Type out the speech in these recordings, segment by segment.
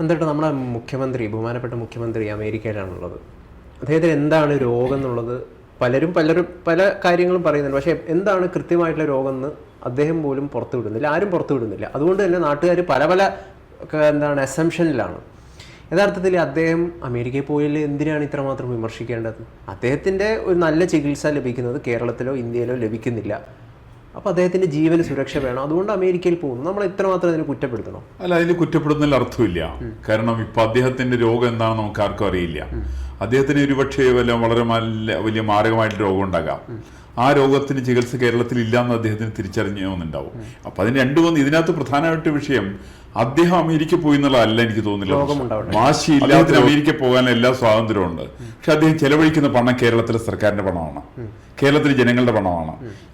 എന്നിട്ട് നമ്മുടെ മുഖ്യമന്ത്രി ബഹുമാനപ്പെട്ട മുഖ്യമന്ത്രി അമേരിക്കയിലാണുള്ളത്. അദ്ദേഹത്തിന് എന്താണ് രോഗം എന്നുള്ളത് പലരും പലരും പല കാര്യങ്ങളും പറയുന്നുണ്ട്. പക്ഷേ എന്താണ് കൃത്യമായിട്ടുള്ള രോഗം എന്ന് അദ്ദേഹം പോലും പുറത്തു വിടുന്നില്ല ആരും പുറത്തു വിടുന്നില്ല അതുകൊണ്ട് തന്നെ നാട്ടുകാർ പല പല എന്താണ് അസംഷനിലാണ് യഥാർത്ഥത്തിൽ അദ്ദേഹം അമേരിക്കയിൽ പോയാൽ എന്തിനാണ് ഇത്രമാത്രം വിമർശിക്കേണ്ടത്? അദ്ദേഹത്തിന്റെ ഒരു നല്ല ചികിത്സ ലഭിക്കുന്നത് കേരളത്തിലോ ഇന്ത്യയിലോ ലഭിക്കുന്നില്ല. അപ്പോൾ അദ്ദേഹത്തിന്റെ ജീവന് സുരക്ഷ വേണം. അതുകൊണ്ട് അമേരിക്കയിൽ പോകുന്നു. നമ്മൾ ഇത്രമാത്രം അതിനെ കുറ്റപ്പെടുത്തണം? അല്ല അതിൽ കുറ്റപ്പെടുന്നതിൽ അർത്ഥമില്ല. കാരണം ഇപ്പം അദ്ദേഹത്തിന്റെ രോഗം എന്താണെന്ന് നമുക്ക് ആർക്കും അറിയില്ല. അദ്ദേഹത്തിന് ഒരുപക്ഷെ വല്ല വളരെ നല്ല വലിയ മാരകമായിട്ട് രോഗം ഉണ്ടാകാം. ആ രോഗത്തിന് ചികിത്സ കേരളത്തിൽ ഇല്ലാന്ന് അദ്ദേഹത്തിന് തിരിച്ചറിഞ്ഞുണ്ടാവും അപ്പൊ അതിന് രണ്ടു മൂന്ന് ഇതിനകത്ത് പ്രധാനമായിട്ട് വിഷയം അദ്ദേഹം അമേരിക്ക പോയി എന്നുള്ളതല്ല എനിക്ക് തോന്നുന്നില്ല. വാശി ഇല്ലാത്ത അമേരിക്ക പോകാൻ എല്ലാ സ്വാതന്ത്ര്യമുണ്ട്. പക്ഷെ അദ്ദേഹം ചെലവഴിക്കുന്ന പണം കേരളത്തിലെ സർക്കാരിന്റെ പണമാണ്. കേരളത്തിലെ ജനങ്ങളുടെ പണമാണ്.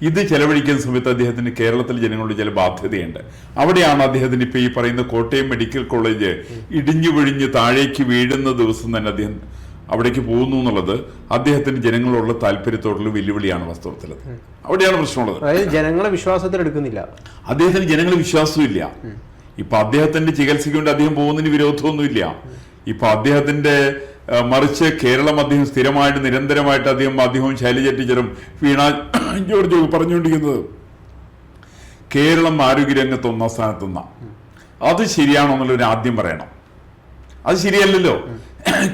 ഇത് ചെലവഴിക്കുന്ന സമയത്ത് അദ്ദേഹത്തിന് കേരളത്തിലെ ജനങ്ങളുടെ ചില ബാധ്യതയുണ്ട്. അവിടെയാണ് അദ്ദേഹത്തിന് ഇപ്പൊ ഈ പറയുന്ന കോട്ടയം മെഡിക്കൽ കോളേജ് ഇടിഞ്ഞു പൊഴിഞ്ഞ് താഴേക്ക് വീഴുന്ന ദിവസം തന്നെ അദ്ദേഹം അവിടേക്ക് പോകുന്നു എന്നുള്ളത് അദ്ദേഹത്തിന് ജനങ്ങളോടുള്ള താല്പര്യത്തോടുള്ള വെല്ലുവിളിയാണ് വാസ്തവത്തിൽ അവിടെയാണ് പ്രശ്നമുള്ളത്. അതായത് ജനങ്ങളെ വിശ്വാസത്തിൽ എടുക്കുന്നില്ല അദ്ദേഹത്തിന് ജനങ്ങളെ വിശ്വാസവും വിശ്വാസമില്ല ഇപ്പൊ അദ്ദേഹത്തിന്റെ ചികിത്സയ്ക്ക് വേണ്ടി അദ്ദേഹം പോകുന്നതിന് വിരോധമൊന്നുമില്ല. ഇപ്പൊ അദ്ദേഹത്തിന്റെ മറിച്ച് കേരളം അദ്ദേഹം സ്ഥിരമായിട്ട് നിരന്തരമായിട്ട് അദ്ദേഹം അദ്ദേഹവും ശൈലജ ടീച്ചറും വീണ ജോർജ് പറഞ്ഞുകൊണ്ടിരിക്കുന്നത് കേരളം ആരോഗ്യരംഗത്ത് ഒന്നാം സ്ഥാനത്തുന്ന അത് ശരിയാണോ എന്നുള്ളൊരു ആദ്യം പറയണം. അത് ശരിയല്ലല്ലോ.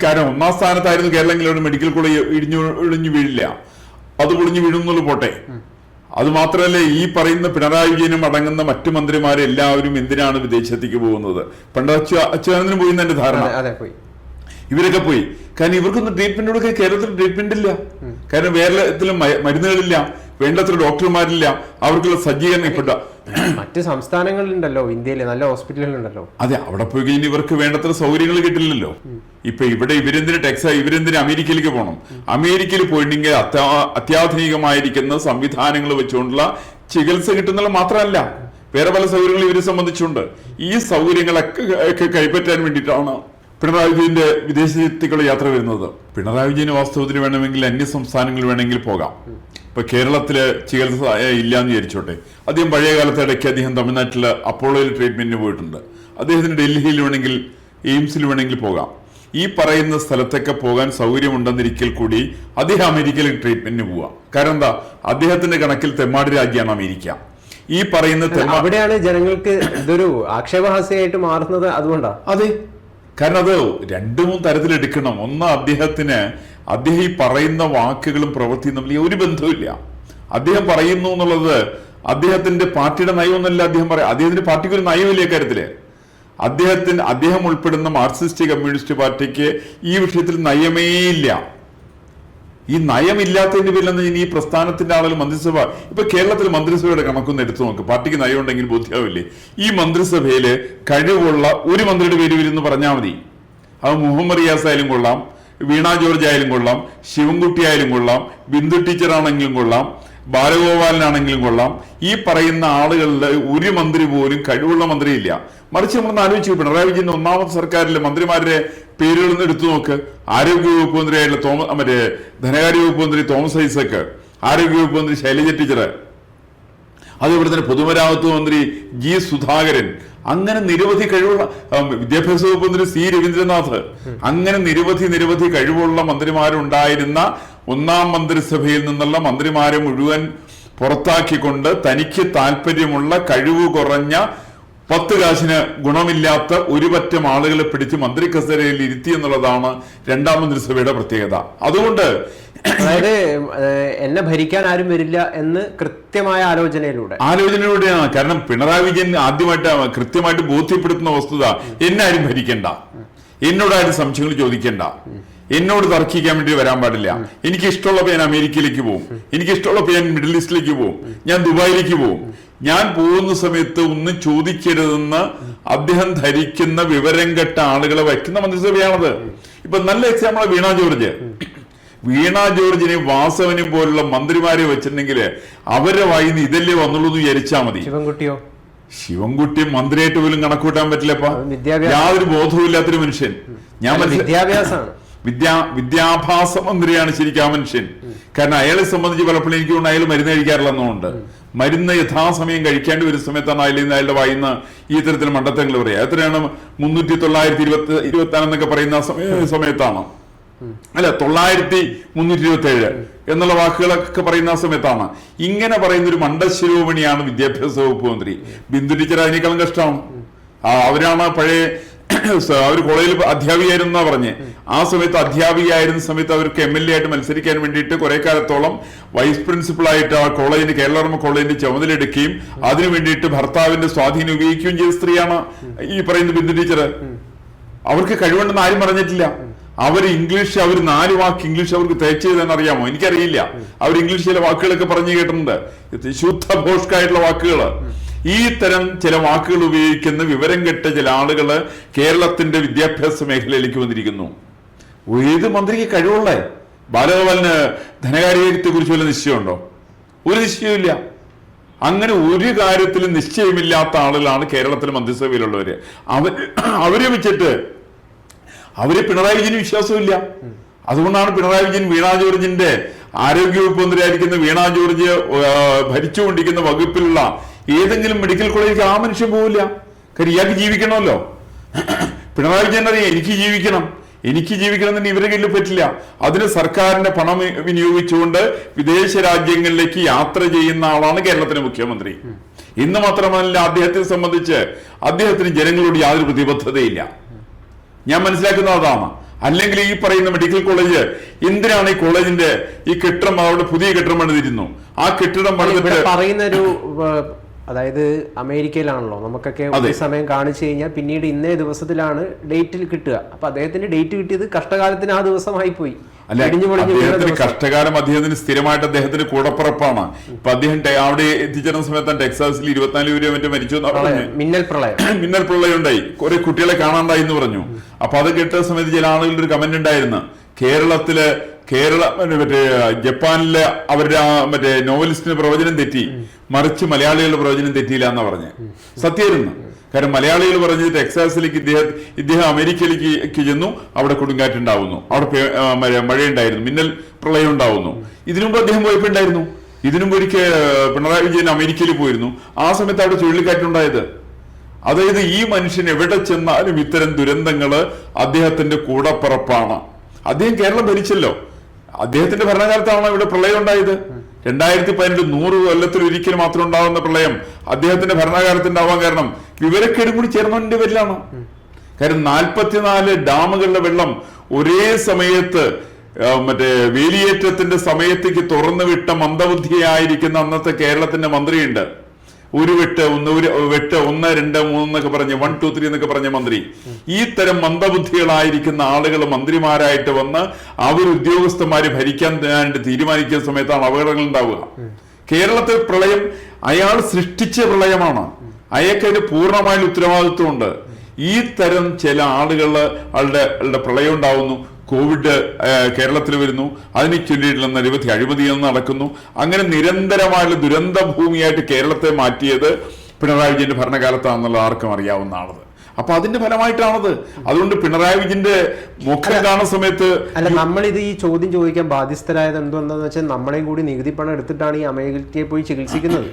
കാരണം ഒന്നാം സ്ഥാനത്തായിരുന്നു കേരളമെങ്കിലും മെഡിക്കൽ കോളേജ് ഇടിഞ്ഞു ഇടിഞ്ഞു വീഴില്ല. അത് പൊളിഞ്ഞു വീഴുന്നുള്ളൂ പോട്ടെ. അത് മാത്രമല്ല ഈ പറയുന്ന പിണറായി വിജയനും അടങ്ങുന്ന മറ്റു മന്ത്രിമാരെ എല്ലാവരും എന്തിനാണ് വിദേശത്തേക്ക് പോകുന്നത്? പണ്ട് അച്ഛ അച്യുതാനന്ദനും പോയി എന്റെ ധാരണ? ഇവരൊക്കെ പോയി. കാരണം ഇവർക്കൊന്നും ട്രീറ്റ്മെന്റ് കൊടുക്കാൻ കേരളത്തിൽ ട്രീറ്റ്മെന്റ് ഇല്ല. കാരണം കേരളത്തിൽ മരുന്നുകളില്ല. വേണ്ടത്ര ഡോക്ടർമാരില്ല അവർക്കുള്ള സജ്ജീകരണം ഇപ്പൊ ഡ- മറ്റ് സംസ്ഥാനങ്ങളിലുണ്ടല്ലോ ഇന്ത്യയിൽ നല്ല ഹോസ്പിറ്റലുകളുണ്ടല്ലോ. അതെ അവിടെ പോയി കഴിഞ്ഞാൽ ഇവർക്ക് വേണ്ടത്ര സൗകര്യങ്ങൾ കിട്ടില്ലല്ലോ. ഇപ്പൊ ഇവിടെ ഇവരെന്തിന് ടെക്സ് ഇവരെന്തിന് അമേരിക്കയിലേക്ക് പോകണം? അമേരിക്കയിൽ പോയിട്ടുണ്ടെങ്കിൽ അത്യാ അത്യാധുനികമായിരിക്കുന്ന സംവിധാനങ്ങൾ വെച്ചുകൊണ്ടുള്ള ചികിത്സ കിട്ടുന്നത് മാത്രമല്ല വേറെ പല സൗകര്യങ്ങളും ഇവരെ സംബന്ധിച്ചുണ്ട്. ഈ സൗകര്യങ്ങളൊക്കെ ഒക്കെ കൈപ്പറ്റാൻ വേണ്ടിയിട്ടാണ് പിണറായി വിജയന്റെ വിദേശത്തേക്കുള്ള യാത്ര വരുന്നത്. പിണറായി വിജയന് വാസ്തവത്തിന് വേണമെങ്കിൽ അന്യ സംസ്ഥാനങ്ങളിൽ വേണമെങ്കിൽ പോകാം. ഇപ്പൊ കേരളത്തിൽ ചികിത്സ ഇല്ല എന്ന് വിചാരിച്ചോട്ടെ. അദ്ദേഹം പഴയ കാലത്ത് ഇടയ്ക്ക് അദ്ദേഹം തമിഴ്നാട്ടിൽ അപ്പോളോയിൽ ട്രീറ്റ്മെന്റിന് പോയിട്ടുണ്ട്. അദ്ദേഹത്തിന് ഡൽഹിയിൽ വേണമെങ്കിൽ എയിംസിൽ വേണമെങ്കിൽ പോകാം. ഈ പറയുന്ന സ്ഥലത്തൊക്കെ പോകാൻ സൗകര്യമുണ്ടെന്നിരിക്കൽ കൂടി അദ്ദേഹം അമേരിക്കയിൽ ട്രീറ്റ്മെന്റിന് പോവാം. കാരണം എന്താ? അദ്ദേഹത്തിന്റെ കണക്കിൽ തെമ്മാടി രാജ്യമാണ് അമേരിക്ക. ഈ പറയുന്ന അവിടെയാണ് ജനങ്ങൾക്ക് ഇതൊരു ആക്ഷേപഹാസ്യമായിട്ട് മാറുന്നത് അതുകൊണ്ടാ? അതെ. കാരണം അത് രണ്ടു മൂന്ന് തരത്തിൽ എടുക്കണം ഒന്ന് അദ്ദേഹത്തിന് അദ്ദേഹം ഈ പറയുന്ന വാക്കുകളും പ്രവൃത്തിയും തമ്മിൽ ഒരു ബന്ധവുമില്ല. അദ്ദേഹം പറയുന്നു എന്നുള്ളത് അദ്ദേഹത്തിന്റെ പാർട്ടിയുടെ നയമൊന്നല്ല അദ്ദേഹം പറയാം അദ്ദേഹത്തിന്റെ പാർട്ടിക്ക് ഒരു നയമില്ല കാര്യത്തിൽ അദ്ദേഹത്തിന് അദ്ദേഹം ഉൾപ്പെടുന്ന മാർക്സിസ്റ്റ് കമ്മ്യൂണിസ്റ്റ് പാർട്ടിക്ക് ഈ വിഷയത്തിൽ നയമേ ഇല്ല. ഈ നയമില്ലാത്തതിന്റെ പേരിലെന്ന് ഇനി ഈ പ്രസ്ഥാനത്തിന്റെ ആളുകൾ മന്ത്രിസഭ ഇപ്പൊ കേരളത്തിൽ മന്ത്രിസഭയുടെ കണക്കൊന്ന് എടുത്തു നോക്ക്. പാർട്ടിക്ക് നയം ഉണ്ടെങ്കിൽ ബോധ്യാവില്ലേ? ഈ മന്ത്രിസഭയിൽ കഴിവുള്ള ഒരു മന്ത്രിയുടെ പേര് വരുന്നു പറഞ്ഞാൽ മതി. അത് മുഹമ്മദ് റിയാസ് ആയാലും കൊള്ളാം. വീണ ജോർജ് ആയാലും കൊള്ളാം ശിവൻകുട്ടി ആയാലും കൊള്ളാം ബിന്ദു ടീച്ചർ ആണെങ്കിലും കൊള്ളാം ബാലഗോപാലനാണെങ്കിലും കൊള്ളാം. ഈ പറയുന്ന ആളുകളിൽ ഒരു മന്ത്രി പോലും കഴിവുള്ള മന്ത്രിയില്ല. മറിച്ച് നമ്മളൊന്ന് ആലോചിച്ചു പിണറായി വിജയന്റെ ഒന്നാമത്തെ സർക്കാരിലെ മന്ത്രിമാരുടെ പേരുകളൊന്ന് എടുത്തു നോക്ക്. ആരോഗ്യ വകുപ്പ് മന്ത്രിയായിട്ടുള്ള തോമസ് മറ്റേ ധനകാര്യ വകുപ്പ് മന്ത്രി തോമസ് ഐസക്ക് ആരോഗ്യ വകുപ്പ് മന്ത്രി ശൈലജ ടീച്ചർ അതുപോലെ തന്നെ പൊതുമരാമത്ത് മന്ത്രി ജി സുധാകരൻ അങ്ങനെ നിരവധി കഴിവുള്ള വിദ്യാഭ്യാസ വകുപ്പ് മന്ത്രി സി രവീന്ദ്രനാഥ് അങ്ങനെ നിരവധി നിരവധി കഴിവുള്ള മന്ത്രിമാരുണ്ടായിരുന്ന ഒന്നാം മന്ത്രിസഭയിൽ നിന്നുള്ള മന്ത്രിമാരെ മുഴുവൻ പുറത്താക്കിക്കൊണ്ട് തനിക്ക് താല്പര്യമുള്ള കഴിവ് കുറഞ്ഞ പത്ത് കാശിന് ഗുണമില്ലാത്ത ഒരുപറ്റം ആളുകളെ പിടിച്ച് മന്ത്രി കസേരയിൽ ഇരുത്തി എന്നുള്ളതാണ് രണ്ടാം മന്ത്രിസഭയുടെ പ്രത്യേകത. അതുകൊണ്ട് അതായത് എന്നെ ഭരിക്കാൻ ആരും വരില്ല എന്ന് കൃത്യമായ ആലോചനയിലൂടെ. ആലോചനയിലൂടെയാണ്. കാരണം പിണറായി വിജയൻ ആദ്യമായിട്ട് കൃത്യമായിട്ട് ബോധ്യപ്പെടുത്തുന്ന വസ്തുത എന്നെ ആരും ഭരിക്കണ്ട. എന്നോട് ആരും സംശയങ്ങൾ ചോദിക്കണ്ട. എന്നോട് തർക്കിക്കാൻ വേണ്ടി വരാൻ പാടില്ല. എനിക്ക് ഇഷ്ടമുള്ളപ്പോൾ ഞാൻ അമേരിക്കയിലേക്ക് പോകും എനിക്ക് ഇഷ്ടമുള്ളപ്പോൾ ഞാൻ മിഡിൽ ഈസ്റ്റിലേക്ക് പോകും ഞാൻ ദുബായിലേക്ക് പോകും ഞാൻ പോകുന്ന സമയത്ത് ഒന്നും ചോദിക്കരുതെന്ന് അദ്ദേഹം ധരിക്കുന്ന വിവരം കെട്ട ആളുകളെ വയ്ക്കുന്ന മന്ത്രിസഭയാണത്. ഇപ്പൊ നല്ല എക്സാമ്പിൾ വീണ ജോർജ്. വീണ ജോർജിനെയും വാസവനെയും പോലുള്ള മന്ത്രിമാരെ വെച്ചിട്ടുണ്ടെങ്കിൽ അവരെ വായിന്ന് ഇതല്ലേ വന്നുള്ളൂ എന്ന് വിചാരിച്ചാ മതി. ശിവൻകുട്ടിയോ? ശിവൻകുട്ടി മന്ത്രിയായിട്ട് പോലും കണക്കൂട്ടാൻ പറ്റില്ലപ്പ യാതൊരു ബോധവും ഇല്ലാത്തൊരു മനുഷ്യൻ. ഞാൻ വിദ്യാഭ്യാസമാണ്. വിദ്യാ വിദ്യാഭ്യാസ മന്ത്രിയാണ് ശരിക്കും ആ മനുഷ്യൻ. കാരണം അയാളെ സംബന്ധിച്ച് പലപ്പോഴും എനിക്ക് തോന്നുന്നു അയാൾ മരുന്ന് കഴിക്കാറില്ലെന്നുണ്ട്. മരുന്ന് യഥാസമയം കഴിക്കേണ്ടി വരുന്ന സമയത്താണ് അതിൽ നിന്ന് അയാളുടെ വായിന്ന് ഈ തരത്തിൽ മണ്ടത്തങ്ങൾ പറയുക. എത്രയാണ്? മുന്നൂറ്റി തൊള്ളായിരത്തി ഇരുപത്തി ഇരുപത്തി എന്നൊക്കെ പറയുന്ന സമയത്താണ് അല്ല തൊള്ളായിരത്തി മുന്നൂറ്റി ഇരുപത്തി ഏഴ് എന്നുള്ള വാക്കുകളൊക്കെ പറയുന്ന സമയത്താണ്. ഇങ്ങനെ പറയുന്ന ഒരു മണ്ടശിരോമണിയാണ് വിദ്യാഭ്യാസ വകുപ്പ് മന്ത്രി. ബിന്ദു ടീച്ചർ അതിനേക്കാളും കഷ്ടമാണ് ആ, അവരാണ് പഴയ അവർ കോളേജിൽ അധ്യാപികയായിരുന്ന പറഞ്ഞ്. ആ സമയത്ത് അധ്യാപികയായിരുന്ന സമയത്ത് അവർക്ക് എം എൽ എ ആയിട്ട് മത്സരിക്കാൻ വേണ്ടിയിട്ട് കുറെ കാലത്തോളം വൈസ് പ്രിൻസിപ്പൾ ആയിട്ട് ആ കോളേജിന്റെ കേരളവർമ്മ കോളേജിന്റെ ചുമതല ചുമതലയെടുക്കുകയും അതിനു വേണ്ടിയിട്ട് ഭർത്താവിന്റെ സ്വാധീനം ഉപയോഗിക്കുകയും ചെയ്ത സ്ത്രീയാണ് ഈ പറയുന്ന ബിന്ദു ടീച്ചർ. അവർക്ക് കഴിവുണ്ടെന്ന് ആരും പറഞ്ഞിട്ടില്ല. അവർ ഇംഗ്ലീഷ് അവർ നാല് വാക്ക് ഇംഗ്ലീഷ് അവർക്ക് തേച്ച് ചെയ്തെന്ന് അറിയാമോ? എനിക്കറിയില്ല. അവർ ഇംഗ്ലീഷിലെ വാക്കുകളൊക്കെ പറഞ്ഞു കേട്ടിട്ടുണ്ട്. ശുദ്ധ ഭോഷ്കായിട്ടുള്ള വാക്കുകൾ ഈ തരം ചില വാക്കുകൾ ഉപയോഗിക്കുന്ന വിവരം കെട്ട ചില ആളുകൾ കേരളത്തിന്റെ വിദ്യാഭ്യാസ മേഖലയിലേക്ക് വന്നിരിക്കുന്നു. ഏത് മന്ത്രിക്ക് കഴിവുള്ളേ? ബാലഗോപാലിന് ധനകാര്യത്തെ കുറിച്ച് വല്ല നിശ്ചയമുണ്ടോ? ഒരു നിശ്ചയമില്ല അങ്ങനെ ഒരു കാര്യത്തിലും നിശ്ചയമില്ലാത്ത ആളുകളാണ് കേരളത്തിലെ മന്ത്രിസഭയിലുള്ളവര്. അവർ അവരെ വെച്ചിട്ട് അവർ പിണറായി വിജയന് വിശ്വാസമില്ല അതുകൊണ്ടാണ് പിണറായി വിജയൻ വീണ ജോർജിന്റെ ആരോഗ്യവകുപ്പ് മന്ത്രിയായിരിക്കുന്ന വീണ ജോർജ് ഭരിച്ചുകൊണ്ടിരിക്കുന്ന വകുപ്പിലുള്ള ഏതെങ്കിലും മെഡിക്കൽ കോളേജിൽ ആ മനുഷ്യൻ പോവില്ല. കാര്യം ഇയാൾക്ക് ജീവിക്കണമല്ലോ. പിണറായി വിജയൻ അറിയാം എനിക്ക് ജീവിക്കണം. എനിക്ക് ജീവിക്കണം എന്ന് ഇവരുടെ കയ്യിൽ പറ്റില്ല. അതിന് സർക്കാരിന്റെ പണം വിനിയോഗിച്ചുകൊണ്ട് വിദേശ രാജ്യങ്ങളിലേക്ക് യാത്ര ചെയ്യുന്ന ആളാണ് കേരളത്തിലെ മുഖ്യമന്ത്രി. ഇന്ന് മാത്രമല്ല അദ്ദേഹത്തെ സംബന്ധിച്ച് അദ്ദേഹത്തിന് ജനങ്ങളോട് യാതൊരു പ്രതിബദ്ധതയില്ല. ഞാൻ മനസ്സിലാക്കുന്ന അതാണ്. അല്ലെങ്കിൽ ഈ പറയുന്ന മെഡിക്കൽ കോളേജ് എന്തിനാണ് ഈ കോളേജിന്റെ ഈ കെട്ടിടം അവിടെ പുതിയ കെട്ടിടം പണിതിരുന്നു? ആ കെട്ടിടം പണിതിട്ട് പറയുന്ന ഒരു അതായത് അമേരിക്കയിലാണല്ലോ. നമുക്കൊക്കെ. ഒരു സമയം കാണിച്ചു കഴിഞ്ഞാൽ പിന്നീട് ഇന്നേ ദിവസത്തിലാണ് ഡേറ്റിൽ കിട്ടുക. അപ്പൊ അദ്ദേഹത്തിന് ഡേറ്റ് കിട്ടിയത് കഷ്ടകാലത്തിന് ആ ദിവസമായി പോയി അദ്ദേഹത്തിന് കഷ്ടകാലം അദ്ദേഹത്തിന് സ്ഥിരമായിട്ട് അദ്ദേഹത്തിന് കൂടപ്പുറപ്പാണ്. ഇപ്പൊ അദ്ദേഹം അവിടെ എത്തിച്ചേരുന്ന സമയത്ത് ടെക്സാസിൽ ഇരുപത്തിനാല് പേര് മറ്റേ മരിച്ചു മിന്നൽ പ്രളയം മിന്നൽ പ്രളയം. ഉണ്ടായി കുറെ കുട്ടികളെ കാണാണ്ടായി എന്ന് പറഞ്ഞു. അപ്പൊ അത് കേട്ട സമയത്ത് ചില ആളുകളുടെ ഒരു കമന്റ് ഉണ്ടായിരുന്നു. കേരളത്തിൽ കേരള മറ്റേ ജപ്പാനിലെ അവരുടെ ആ മറ്റേ നോവലിസ്റ്റിന് പ്രവചനം തെറ്റി. മറിച്ച് മലയാളികളുടെ പ്രവചനം തെറ്റിയില്ല എന്നാ പറഞ്ഞ്. സത്യമായിരുന്നു. കാരണം മലയാളികൾ പറഞ്ഞത് ടെക്സാസിലേക്ക് ഇദ്ദേഹം ഇദ്ദേഹം അമേരിക്കയിലേക്ക് ചെന്നു അവിടെ കൊടുങ്കാറ്റുണ്ടാവുന്നു. അവിടെ മഴയുണ്ടായിരുന്നു. മിന്നൽ പ്രളയം ഉണ്ടാവുന്നു. ഇതിനു മുമ്പ് അദ്ദേഹം പോയപ്പോണ്ടായിരുന്നു ഇതിനു ഒരിക്കൽ പിണറായി വിജയൻ അമേരിക്കയിൽ പോയിരുന്നു. ആ സമയത്ത് അവിടെ ചുഴലിക്കാറ്റുണ്ടായത്. അതായത് ഈ മനുഷ്യൻ എവിടെ ചെന്നാലും ഇത്തരം ദുരന്തങ്ങൾ അദ്ദേഹത്തിന്റെ കൂടപ്പുറപ്പാണ്. അദ്ദേഹം കേരളം ഭരിച്ചല്ലോ. അദ്ദേഹത്തിന്റെ ഭരണകാലത്താണ് ഇവിടെ പ്രളയം ഉണ്ടായത്? രണ്ടായിരത്തി പതിനെട്ട് നൂറ് കൊല്ലത്തിൽ ഒരിക്കൽ മാത്രം ഉണ്ടാകുന്ന പ്രളയം അദ്ദേഹത്തിന്റെ ഭരണകാലത്തിന്റെ ആവാൻ കാരണം വിവരക്കേടും കൂടി ചേർന്നതിന്റെ പേരിലാണ്. കാര്യം നാൽപ്പത്തിനാല് ഡാമുകളുടെ വെള്ളം ഒരേ സമയത്ത് മറ്റേ വേലിയേറ്റത്തിന്റെ സമയത്തേക്ക് തുറന്നു വിട്ട മന്ദബുദ്ധിയായിരിക്കുന്ന അന്നത്തെ കേരളത്തിന്റെ മന്ത്രിയുണ്ട്. ഒരു വെട്ട് ഒന്ന് ഒരു വെട്ട് ഒന്ന് രണ്ട് മൂന്ന് എന്നൊക്കെ പറഞ്ഞ് വൺ ടു ത്രീ എന്നൊക്കെ പറഞ്ഞ മന്ത്രി. ഈ തരം മന്ദബുദ്ധികളായിരിക്കുന്ന ആളുകൾ മന്ത്രിമാരായിട്ട് വന്ന് അവർ ഉദ്യോഗസ്ഥന്മാര് ഭരിക്കാൻ തീരുമാനിക്കുന്ന സമയത്താണ് അപകടങ്ങൾ ഉണ്ടാവുക. കേരളത്തിൽ പ്രളയം അയാൾ സൃഷ്ടിച്ച പ്രളയമാണ്. അയാൾക്ക് അതിന് പൂർണമായ ഉത്തരവാദിത്വമുണ്ട്. ഈ തരം ചില ആളുകളുടെ പ്രളയം ഉണ്ടാവുന്നു. കോവിഡ് കേരളത്തിൽ വരുന്നു. അതിനെ ചൊല്ലിയിട്ടുള്ള നിരവധി അഴിമതികൾ നടക്കുന്നു. അങ്ങനെ നിരന്തരമായുള്ള ദുരന്ത ഭൂമിയായിട്ട് കേരളത്തെ മാറ്റിയത് പിണറായി വിജയന്റെ ഭരണകാലത്താണെന്നുള്ള ആർക്കും അറിയാവുന്നതാണത്. അപ്പൊ അതിന്റെ ഫലമായിട്ടാണത്. അതുകൊണ്ട് പിണറായി വിജയന്റെ മുഖം കാണുന്ന സമയത്ത് അല്ല നമ്മളിത് ഈ ചോദ്യം ചോദിക്കാൻ ബാധ്യസ്ഥരായത് എന്തുകൊണ്ടാന്ന് വെച്ചാൽ നമ്മളെയും കൂടി നികുതി പണം എടുത്തിട്ടാണ് ഈ അമേരിക്കയെ പോയി ചികിത്സിക്കുന്നത്.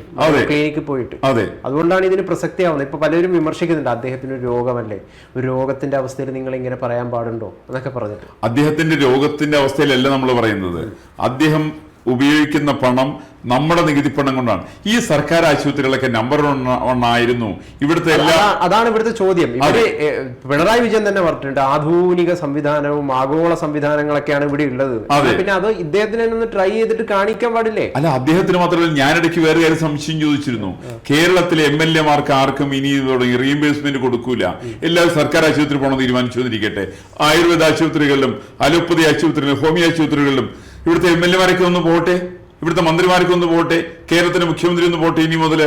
ക്ലിനിക്കിൽ പോയിട്ട്. അതെ. അതുകൊണ്ടാണ് ഇതിന് പ്രസക്തിയാവുന്നത്. ഇപ്പൊ പലരും വിമർശിക്കുന്നുണ്ട് അദ്ദേഹത്തിന് ഒരു രോഗമല്ലേ? ഒരു രോഗത്തിന്റെ അവസ്ഥയിൽ നിങ്ങൾ ഇങ്ങനെ പറയാൻ പാടുണ്ടോ? എന്നൊക്കെ പറഞ്ഞിട്ട്. അദ്ദേഹത്തിന്റെ രോഗത്തിന്റെ അവസ്ഥയിലല്ല നമ്മൾ പറയുന്നത്. അദ്ദേഹം ഉപയോഗിക്കുന്ന പണം നമ്മുടെ നികുതി പണം കൊണ്ടാണ്. ഈ സർക്കാർ ആശുപത്രികളൊക്കെ നമ്പർ വൺ ആയിരുന്നു. ഇവിടുത്തെ എല്ലാ അതാണ് ഇവിടുത്തെ ചോദ്യം. ഇവിടെ പിണറായി വിജയൻ തന്നെ പറഞ്ഞിട്ടുണ്ട് ആധുനിക സംവിധാനവും ആഗോള സംവിധാനങ്ങളൊക്കെയാണ് ഇവിടെ ഉള്ളത്. പിന്നെ അത് ഇദ്ദേഹത്തിനെ ഒന്ന് ട്രൈ ചെയ്തിട്ട് കാണിക്കാൻ പാടില്ലേ? അല്ല അദ്ദേഹത്തിന് മാത്രമല്ല ഞാനിടയ്ക്ക് വേറെ കാര്യം സംശയം ചോദിച്ചിരുന്നു. കേരളത്തിലെ എം എൽ എമാർക്ക് ആർക്കും ഇനി തുടങ്ങി റീഇംബേഴ്സ്മെന്റ് കൊടുക്കൂല. എല്ലാവരും സർക്കാർ ആശുപത്രി പോകണം തീരുമാനിച്ചു വന്നിരിക്കട്ടെ. ആയുർവേദ ആശുപത്രികളിലും അലോപ്പതി ആശുപത്രികളിലും ഹോമിയോ ആശുപത്രികളിലും ഇവിടുത്തെ എം എൽ എമാരൊക്കെ ഒന്ന് പോട്ടെ ഇവിടുത്തെ മന്ത്രിമാരൊക്കെ ഒന്ന് പോട്ടെ കേരളത്തിന്റെ മുഖ്യമന്ത്രി ഒന്ന് പോട്ടെ ഇനി മുതൽ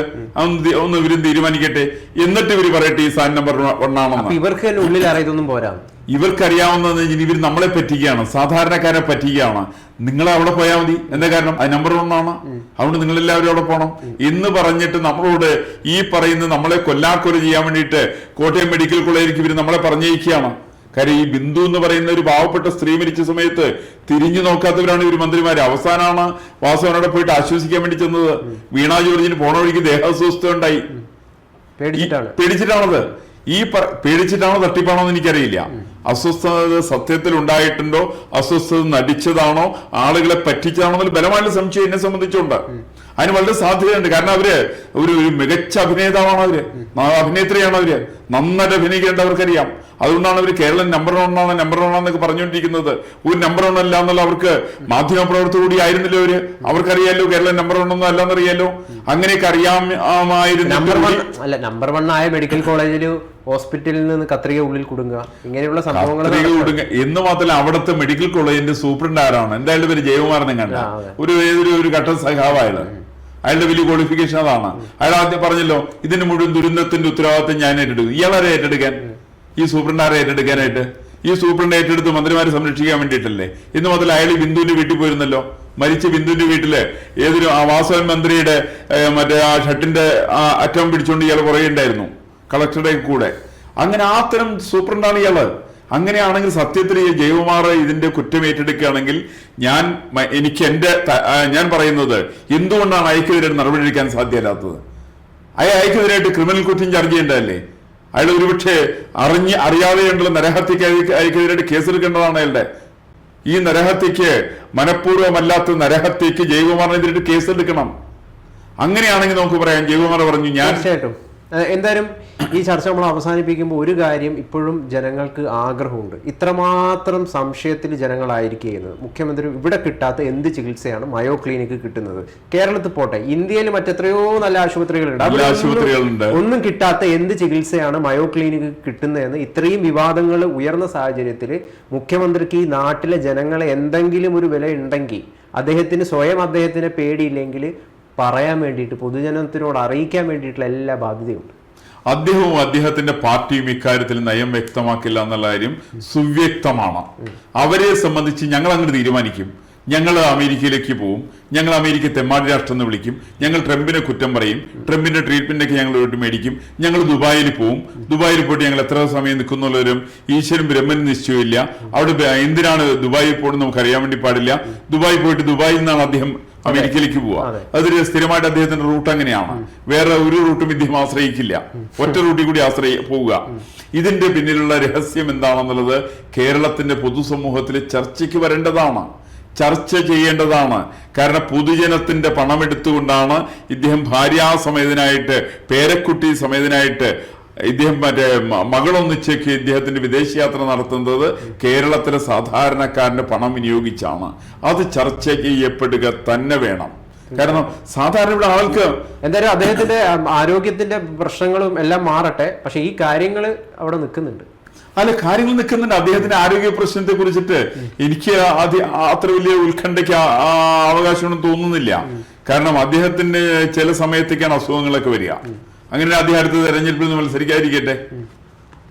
തി- ഒന്ന് ഇവരും തീരുമാനിക്കട്ടെ. എന്നിട്ട് ഇവർ പറയട്ടെ ഈ സാൻ നമ്പർ ഒന്നാണെന്ന് ഇവർക്ക് ഉള്ളിൽ അറിയതൊന്നും പോരാ? ഇവർക്കറിയാവുന്നത് ഇവർ നമ്മളെ പറ്റിക്കുകയാണ് സാധാരണക്കാരെ പറ്റിക്കുകയാണ്. നിങ്ങൾ അവിടെ പോയാൽ മതി. എന്താ കാരണം? അത് നമ്പർ ഒന്നാണ് അതുകൊണ്ട് നിങ്ങൾ എല്ലാവരും അവിടെ പോകണം എന്ന് പറഞ്ഞിട്ട് നമ്മളോട് ഈ പറയുന്ന നമ്മളെ കൊല്ലാക്കൊല ചെയ്യാൻ വേണ്ടിയിട്ട് കോട്ടയം മെഡിക്കൽ കോളേജിലേക്ക് ഇവർ നമ്മളെ പറഞ്ഞേക്കുകയാണ് കാര്യം ഈ ബിന്ദു എന്ന് പറയുന്ന ഒരു പാവപ്പെട്ട സ്ത്രീ മരിച്ച സമയത്ത് തിരിഞ്ഞു നോക്കാത്തവരാണ് ഇവർ മന്ത്രിമാര്. അവസാനമാണ് വാസവനോടെ പോയിട്ട് ആശ്വസിക്കാൻ വേണ്ടി ചെന്നത്. വീണ ജോർജിന് പോണ വഴിക്ക് ദേഹാസ്വസ്ഥ ഉണ്ടായി പേടിച്ചിട്ടാണ് പേടിച്ചിട്ടാണത്. ഈ പേടിച്ചിട്ടാണോ തട്ടിപ്പാണോ എന്ന് എനിക്കറിയില്ല. അസ്വസ്ഥത സത്യത്തിൽ ഉണ്ടായിട്ടുണ്ടോ? അസ്വസ്ഥത നടിച്ചതാണോ? ആളുകളെ പറ്റിച്ചതാണോ എന്നൊരു ബലമായിട്ടുള്ള സംശയം എന്നെ സംബന്ധിച്ചുണ്ട്. അതിന് വളരെ സാധ്യതയുണ്ട്. കാരണം അവർ ഒരു മികച്ച അഭിനേതാവാണ് അവർ. അഭിനേത്രിയാണ് അവർ. നന്നായിട്ട് അഭിനയിക്കേണ്ടവർക്കറിയാം. അതുകൊണ്ടാണ് അവർ കേരളം നമ്പർ വൺ ആണ് നമ്പർ വൺ ആണെന്നൊക്കെ പറഞ്ഞുകൊണ്ടിരിക്കുന്നത്. ഒരു നമ്പർ വൺ അല്ല എന്നുള്ള അവർക്ക് മാധ്യമ പ്രവർത്തക കൂടി ആയിരുന്നില്ലോ അവർ? അവർക്കറിയാലോ കേരളം നമ്പർ വൺ ഒന്നും അല്ലെന്നറിയാലോ? അങ്ങനെയൊക്കെ അറിയാമായിരുന്നു നമ്പർ വൺ അല്ല നമ്പർ വൺ ആയ മെഡിക്കൽ കോളേജിൽ ഹോസ്പിറ്റലിൽ നിന്ന് കത്രിക ഉള്ളിൽ കുടുങ്ങുക. ഇങ്ങനെയുള്ള സംഭവങ്ങൾ കുടുങ്ങുക. എന്ന് മാത്രമല്ല അവിടുത്തെ മെഡിക്കൽ കോളേജിന്റെ സൂപ്രണ്ട് ആരാണ്? എന്തായാലും പേര് ജയകുമാരനെ കണ്ട. ഒരു ഏതൊരു ഒരു ഘട്ട സഹാവായത് അയാൾ അയാളുടെ വലിയ ക്വാളിഫിക്കേഷൻ അതാണ്. അയാൾ ആദ്യം പറഞ്ഞല്ലോ ഇതിന് മുഴുവൻ ദുരന്തത്തിന്റെ ഉത്തരവാദിത്തം ഞാൻ ഏറ്റെടുക്കും. ഇയാളെ ഏറ്റെടുക്കാൻ? ഈ സൂപ്രണ്ടാരെ ഏറ്റെടുക്കാനായിട്ട്? ഈ സൂപ്രണ്ട് ഏറ്റെടുത്ത് മന്ത്രിമാരെ സംരക്ഷിക്കാൻ വേണ്ടിയിട്ടല്ലേ? ഇന്ന് മുതൽ അയാൾ ബിന്ദുവിന്റെ വീട്ടിൽ പോയിരുന്നല്ലോ. മരിച്ച ബിന്ദുവിന്റെ വീട്ടിൽ ഏതൊരു ആ മന്ത്രിയുടെ മറ്റേ ആ ഷട്ടിന്റെ ആ അറ്റം പിടിച്ചുകൊണ്ട് ഇയാൾ പുറകെ ഉണ്ടായിരുന്നു. കളക്ടറുടെ കൂടെ. അങ്ങനെ ആ തരം സൂപ്രണ്ടാണ് ഇയാൾ. അങ്ങനെയാണെങ്കിൽ സത്യത്തിൽ ഈ ജൈവമാർ ഇതിന്റെ കുറ്റം ഏറ്റെടുക്കുകയാണെങ്കിൽ ഞാൻ എനിക്ക് എന്റെ ഞാൻ പറയുന്നത് എന്തുകൊണ്ടാണ് അയക്കെതിരെ നടപടിയെടുക്കാൻ സാധ്യമല്ലാത്തത് അയാൾ അയക്കെതിരായിട്ട് ക്രിമിനൽ കുറ്റം ചാർജ് ചെയ്യേണ്ടതല്ലേ? അയാൾ ഒരുപക്ഷെ അറിഞ്ഞ് അറിയാതെയുള്ള നരഹത്യക്ക് അയക്ക് അയക്കെതിരായിട്ട് കേസെടുക്കേണ്ടതാണ് അയാളുടെ. ഈ നരഹത്യക്ക് മനഃപൂർവമല്ലാത്ത നരഹത്യക്ക് ജയകുമാറിനെതിരായിട്ട് കേസെടുക്കണം. അങ്ങനെയാണെങ്കിൽ നമുക്ക് പറയാം. ജയകുമാർ പറഞ്ഞു ഞാൻ എന്തായാലും ഈ ചർച്ച നമ്മൾ അവസാനിപ്പിക്കുമ്പോൾ ഒരു കാര്യം ഇപ്പോഴും ജനങ്ങൾക്ക് ആഗ്രഹമുണ്ട്. ഇത്രമാത്രം സംശയത്തിൽ ജനങ്ങളായിരിക്കുന്നത് മുഖ്യമന്ത്രി ഇവിടെ കിട്ടാത്ത എന്ത് ചികിത്സയാണ് മയോ ക്ലിനിക്ക് കിട്ടുന്നത്? കേരളത്തിൽ പോട്ടെ ഇന്ത്യയിൽ മറ്റെത്രയോ നല്ല ആശുപത്രികളുണ്ട്. ഒന്നും കിട്ടാത്ത എന്ത് ചികിത്സയാണ് മയോ ക്ലിനിക്ക് കിട്ടുന്നതെന്ന് ഇത്രയും വിവാദങ്ങൾ ഉയർന്ന സാഹചര്യത്തിൽ മുഖ്യമന്ത്രിക്ക് ഈ നാട്ടിലെ ജനങ്ങളെ എന്തെങ്കിലും ഒരു വില ഉണ്ടെങ്കിൽ അദ്ദേഹത്തിന് സ്വയം അദ്ദേഹത്തിന് പേടിയില്ലെങ്കിൽ പറയാൻ വേണ്ടിയിട്ട് പൊതുജനത്തിനോട് അറിയിക്കാൻ വേണ്ടിയിട്ടുള്ള എല്ലാ ബാധ്യതയുണ്ട് അദ്ദേഹവും അദ്ദേഹത്തിന്റെ പാർട്ടിയും ഇക്കാര്യത്തിൽ നയം വ്യക്തമാക്കില്ല എന്നുള്ള കാര്യം സുവ്യക്തമാണ്. അവരെ സംബന്ധിച്ച് ഞങ്ങൾ അങ്ങോട്ട് തീരുമാനിക്കും. ഞങ്ങൾ അമേരിക്കയിലേക്ക് പോവും. ഞങ്ങൾ അമേരിക്ക തെമ്മാടി രാഷ്ട്രം എന്ന് വിളിക്കും. ഞങ്ങൾ ട്രംപിനെ കുറ്റം പറയും. ട്രംപിന്റെ ട്രീറ്റ്മെന്റൊക്കെ ഞങ്ങൾ വീട്ടിൽ മേടിക്കും. ഞങ്ങൾ ദുബായിൽ പോവും. ദുബായിൽ പോയിട്ട് ഞങ്ങൾ എത്ര സമയം നിൽക്കുന്നുള്ളവരും ഈശ്വരൻ ബ്രഹ്മന് നിശ്ചയമില്ല. അവിടെ എന്തിനാണ് ദുബായിൽ പോകുന്നത് നമുക്ക് അറിയാൻ വേണ്ടി പാടില്ല. ദുബായിൽ പോയിട്ട് ദുബായിൽ നിന്നാണ് അദ്ദേഹം അമേരിക്കയിലേക്ക് പോവുക. അതൊരു സ്ഥിരമായിട്ട് അദ്ദേഹത്തിന്റെ റൂട്ട് അങ്ങനെയാണ്. വേറെ ഒരു റൂട്ടും ഇദ്ദേഹം ആശ്രയിക്കില്ല. ഒറ്റ റൂട്ടിൽ കൂടി ആശ്രയി പോവുക. ഇതിന്റെ പിന്നിലുള്ള രഹസ്യം എന്താണെന്നുള്ളത് കേരളത്തിന്റെ പൊതുസമൂഹത്തിൽ ചർച്ചയ്ക്ക് വരേണ്ടതാണ്. ചർച്ച ചെയ്യേണ്ടതാണ്. കാരണം പൊതുജനത്തിന്റെ പണമെടുത്തുകൊണ്ടാണ് ഇദ്ദേഹം ഭാര്യാസമേതനായിട്ട് പേരക്കുട്ടി സമേതനായിട്ട് ഇദ്ദേഹം മറ്റേ മകളൊന്നിച്ചേക്ക് ഇദ്ദേഹത്തിന്റെ വിദേശയാത്ര നടത്തുന്നത് കേരളത്തിലെ സാധാരണക്കാരന്റെ പണം വിനിയോഗിച്ചാണ്. അത് ചർച്ച ചെയ്യപ്പെടുക തന്നെ വേണം. കാരണം സാധാരണ ഇവിടെ ആൾക്ക് എന്തായാലും അദ്ദേഹത്തിന്റെ ആരോഗ്യത്തിന്റെ പ്രശ്നങ്ങളും എല്ലാം മാറട്ടെ. പക്ഷെ ഈ കാര്യങ്ങൾ അവിടെ നിൽക്കുന്നുണ്ട്. അല്ല കാര്യങ്ങൾ നിൽക്കുന്നുണ്ട്. അദ്ദേഹത്തിന്റെ ആരോഗ്യ പ്രശ്നത്തെ കുറിച്ചിട്ട് എനിക്ക് അത്ര വലിയ ഉത്കണ്ഠയ്ക്ക് അവകാശമൊന്നും തോന്നുന്നില്ല. കാരണം അദ്ദേഹത്തിന്റെ ചില സമയത്തേക്കാണ് അസുഖങ്ങളൊക്കെ വരിക. അങ്ങനെ ആദ്യം അടുത്ത തെരഞ്ഞെടുപ്പിൽ നിന്ന് മത്സരിക്കാതിരിക്കട്ടെ.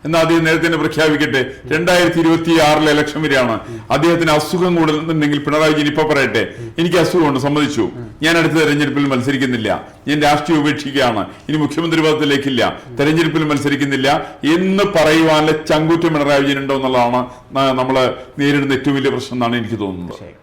എന്നാൽ അദ്ദേഹം നേരത്തെ തന്നെ പ്രഖ്യാപിക്കട്ടെ. രണ്ടായിരത്തി ഇരുപത്തി ആറിലെ ഇലക്ഷൻ വരെയാണ്. അദ്ദേഹത്തിന് അസുഖം കൂടുന്നുണ്ടെങ്കിൽ പിണറായി വിജയൻ ഇപ്പൊ പറയട്ടെ. എനിക്ക് അസുഖമുണ്ട് സമ്മതിച്ചു. ഞാൻ അടുത്ത തെരഞ്ഞെടുപ്പിൽ മത്സരിക്കുന്നില്ല. ഞാൻ രാഷ്ട്രീയം ഉപേക്ഷിക്കുകയാണ്. ഇനി മുഖ്യമന്ത്രി പദത്തിലേക്കില്ല. തെരഞ്ഞെടുപ്പിൽ മത്സരിക്കുന്നില്ല. എന്ന് പറയുവാനുള്ള ചങ്കൂറ്റം പിണറായി വിജയൻ ഉണ്ടോ എന്നുള്ളതാണ് നമ്മൾ നേരിടുന്ന ഏറ്റവും വലിയ പ്രശ്നം എന്നാണ് എനിക്ക് തോന്നുന്നത്.